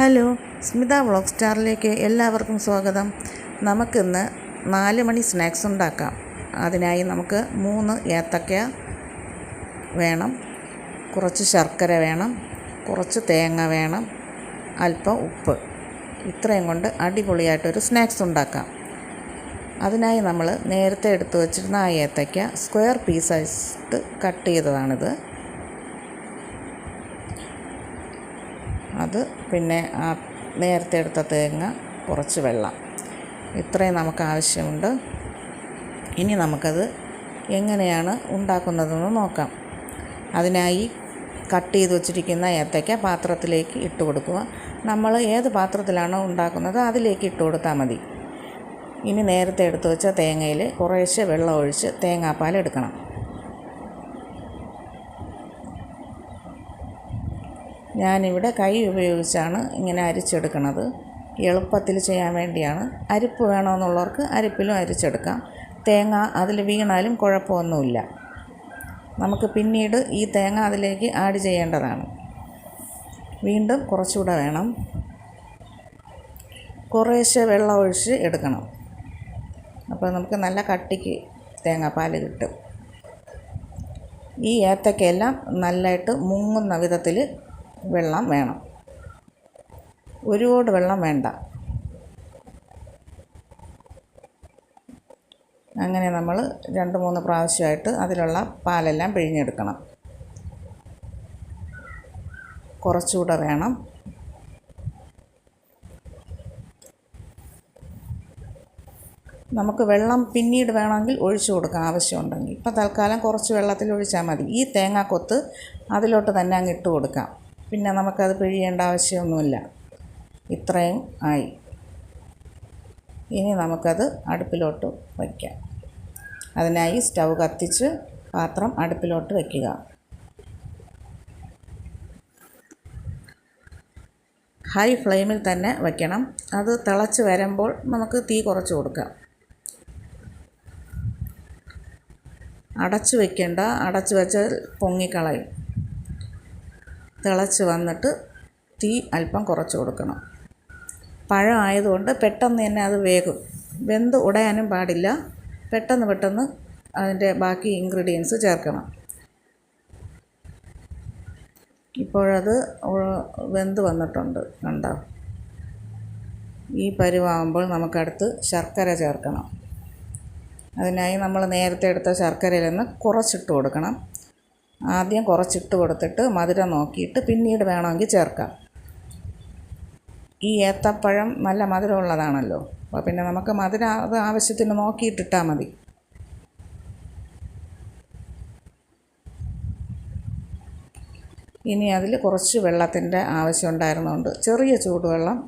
Hello Smitha vlog സ്റ്റാറിലേക്ക് എല്ലാവർക്കും സ്വാഗതം. നമുക്കിന്ന് നാല് മണി സ്നാക്സ് ഉണ്ടാക്കാം. അതിനായി നമുക്ക് മൂന്ന് ഏത്തക്ക വേണം കുറച്ച് ശർക്കര വേണം കുറച്ച് തേങ്ങ വേണം അല്പം ഉപ്പ്. ഇത്രയും കൊണ്ട് അടിപൊളിയായിട്ടൊരു സ്നാക്സ് ഉണ്ടാക്കാം. അതിനായി നമ്മൾ നേരത്തെ എടുത്തു വച്ചിരുന്ന ആ ഏത്തയ്ക്ക സ്ക്വയർ പീസായിട്ട് കട്ട് ചെയ്തതാണിത്. അത് പിന്നെ ആ നേരത്തെ എടുത്ത തേങ്ങ കുറച്ച് വെള്ളം. ഇത്രയും നമുക്ക് ആവശ്യമുണ്ട് ഇനി നമുക്കത് എങ്ങനെയാണ് ഉണ്ടാക്കുന്നതെന്ന് നോക്കാം. അതിനായി കട്ട് ചെയ്ത് വച്ചിരിക്കുന്ന ഏത്തയ്ക്ക പാത്രത്തിലേക്ക് ഇട്ട് കൊടുക്കുക. നമ്മൾ ഏത് പാത്രത്തിലാണോ ഉണ്ടാക്കുന്നത് അതിലേക്ക് ഇട്ട് കൊടുത്താൽ മതി. ഇനി നേരത്തെ എടുത്ത് വെച്ച തേങ്ങയിൽ കുറേശ്ശെ വെള്ളം ഒഴിച്ച് തേങ്ങാപ്പാൽ എടുക്കണം. ഞാനിവിടെ കൈ ഉപയോഗിച്ചാണ് ഇങ്ങനെ അരിച്ചെടുക്കുന്നത് എളുപ്പത്തിൽ ചെയ്യാൻ വേണ്ടിയാണ്. അരിപ്പ് വേണമെന്നുള്ളവർക്ക് അരിപ്പിലും അരിച്ചെടുക്കാം. തേങ്ങ അതിൽ വീണാലും കുഴപ്പമൊന്നുമില്ല. നമുക്ക് പിന്നീട് ഈ തേങ്ങ അതിലേക്ക് ആഡ് ചെയ്യേണ്ടതാണ്. വീണ്ടും കുറച്ചുകൂടെ വേണം. കുറേശ്ശെ വെള്ളം ഒഴിച്ച് എടുക്കണം. അപ്പോൾ നമുക്ക് നല്ല കട്ടിക്ക് തേങ്ങാപ്പാൽ കിട്ടും. ഈ ഏത്തക്കയെല്ലാം നല്ലതായിട്ട് മുങ്ങുന്ന വിധത്തിൽ വെള്ളം വേണം. ഒരുപാട് വെള്ളം വേണ്ട. അങ്ങനെ നമ്മൾ രണ്ട് മൂന്ന് പ്രാവശ്യമായിട്ട് അതിലുള്ള പാലെല്ലാം പിഴിഞ്ഞെടുക്കണം. കുറച്ചുകൂടെ വേണം. നമുക്ക് വെള്ളം പിന്നീട് വേണമെങ്കിൽ ഒഴിച്ചു കൊടുക്കാം ആവശ്യമുണ്ടെങ്കിൽ. ഇപ്പം തൽക്കാലം കുറച്ച് വെള്ളത്തിൽ ഒഴിച്ചാൽ മതി. ഈ തേങ്ങാക്കൊത്ത് അതിലോട്ട് തന്നെ അങ്ങ് ഇട്ട് കൊടുക്കാം. പിന്നെ നമുക്കത് പിഴിയേണ്ട ആവശ്യമൊന്നുമില്ല. ഇത്രയും ആയി. ഇനി നമുക്കത് അടുപ്പിലോട്ട് വയ്ക്കാം. അതിനായി സ്റ്റൗ കത്തിച്ച് പാത്രം അടുപ്പിലോട്ട് വയ്ക്കുക. ഹൈ ഫ്ലെയിമിൽ തന്നെ വയ്ക്കണം. അത് തിളച്ച് വരുമ്പോൾ നമുക്ക് തീ കുറച്ച് കൊടുക്കാം. അടച്ചു വയ്ക്കേണ്ട അടച്ചു വെച്ചാൽ പൊങ്ങിക്കളയും. തിളച്ച് വന്നിട്ട് തീ അല്പം കുറച്ച് കൊടുക്കണം. പഴം ആയതുകൊണ്ട് പെട്ടെന്ന് തന്നെ അത് വേകും. വെന്ത് ഉടയാനും പാടില്ല. പെട്ടെന്ന് പെട്ടെന്ന് അതിന്റെ ബാക്കി ഇൻഗ്രീഡിയൻസ് ചേർക്കണം. ഇപ്പോഴത് വെന്ത് വന്നിട്ടുണ്ട് കണ്ടോ? ഈ പരുവാകുമ്പോൾ നമുക്കടുത്ത് ശർക്കര ചേർക്കണം. അതിനായി നമ്മൾ നേരത്തെ എടുത്ത ശർക്കരയിൽ നിന്ന് കുറച്ചിട്ട് കൊടുക്കണം. ആദ്യം കുറച്ചിട്ട് കൊടുത്തിട്ട് മധുരം നോക്കിയിട്ട് പിന്നീട് വേണമെങ്കിൽ ചേർക്കാം. ഈ ഏത്തപ്പഴം നല്ല മധുരമുള്ളതാണല്ലോ. അപ്പോൾ പിന്നെ നമുക്ക് മധുരം അത് ആവശ്യത്തിന് നോക്കിയിട്ടിട്ടാൽ മതി. ഇനി അതിൽ കുറച്ച് വെള്ളത്തിന്റെ ആവശ്യം ഉണ്ടായിരുന്നുണ്ട് ചെറിയ ചൂടുവെള്ളം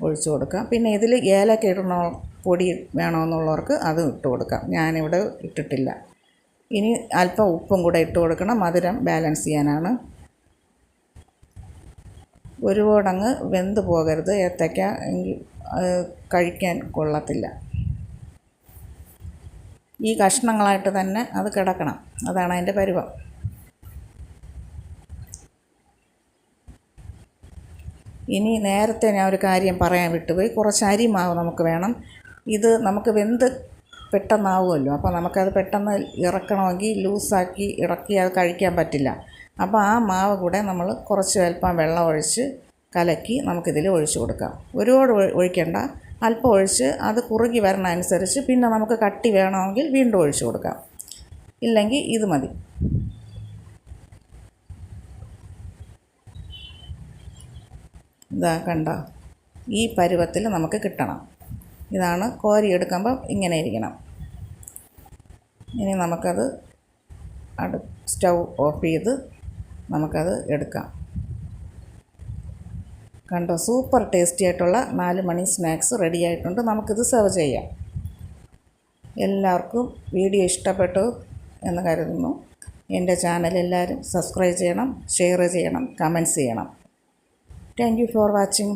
ഒഴിച്ചു കൊടുക്കാം. പിന്നെ ഇതിൽ ഏലക്ക ഇടണോ പൊടി വേണമെന്നുള്ളവർക്ക് അതും ഇട്ട് കൊടുക്കാം. ഞാനിവിടെ ഇട്ടിട്ടില്ല. ഇനി അല്പം ഉപ്പും കൂടെ ഇട്ട് കൊടുക്കണം. മധുരം ബാലൻസ് ചെയ്യാനാണ്. ഒരുപാടങ്ങ് വെന്ത് പോകരുത്. ഏത്തയ്ക്ക കഴിക്കാൻ കൊള്ളത്തില്ല. ഈ കഷ്ണങ്ങളായിട്ട് തന്നെ അത് കിടക്കണം. അതാണ് അതിന്റെ പരുവം. ഇനി നേരത്തെ ഞാൻ ഒരു കാര്യം പറയാൻ വിട്ടുപോയി. കുറച്ച് അരിമാവ് നമുക്ക് വേണം. ഇത് നമുക്ക് വെന്ത് പെട്ടെന്നാവുമല്ലോ. അപ്പോൾ നമുക്കത് പെട്ടെന്ന് ഇറക്കണമെങ്കിൽ ലൂസാക്കി ഇറക്കി അത് കഴിക്കാൻ പറ്റില്ല. അപ്പോൾ ആ മാവ് കൂടെ നമ്മൾ കുറച്ച് അല്പം വെള്ളം ഒഴിച്ച് കലക്കി നമുക്കിതിൽ ഒഴിച്ചു കൊടുക്കാം. ഒരുപാട് ഒഴിക്കേണ്ട. അല്പം ഒഴിച്ച് അത് കുറുകി വരണ അനുസരിച്ച് പിന്നെ നമുക്ക് കട്ടി വേണമെങ്കിൽ വീണ്ടും ഒഴിച്ചു കൊടുക്കാം. ഇല്ലെങ്കിൽ ഇത് മതി. ഇതാ കണ്ട ഈ പരുവത്തിൽ നമുക്ക് കിട്ടണം. ഇതാണ് കോരി എടുക്കുമ്പം ഇങ്ങനെ ഇരിക്കണം. ഇനി നമുക്കത് അടു സ്റ്റൗ ഓഫ് ചെയ്ത് നമുക്കത് എടുക്കാം. കണ്ടോ സൂപ്പർ ടേസ്റ്റി ആയിട്ടുള്ള നാല് മണി സ്നാക്സ് റെഡി ആയിട്ടുണ്ട്. നമുക്കിത് സെർവ് ചെയ്യാം. എല്ലാവർക്കും വീഡിയോ ഇഷ്ടപ്പെട്ടു എന്ന് കരുതുന്നു. എന്റെ ചാനൽ എല്ലാവരും സബ്സ്ക്രൈബ് ചെയ്യണം ഷെയർ ചെയ്യണം കമന്റ്സ് ചെയ്യണം. Thank you for watching.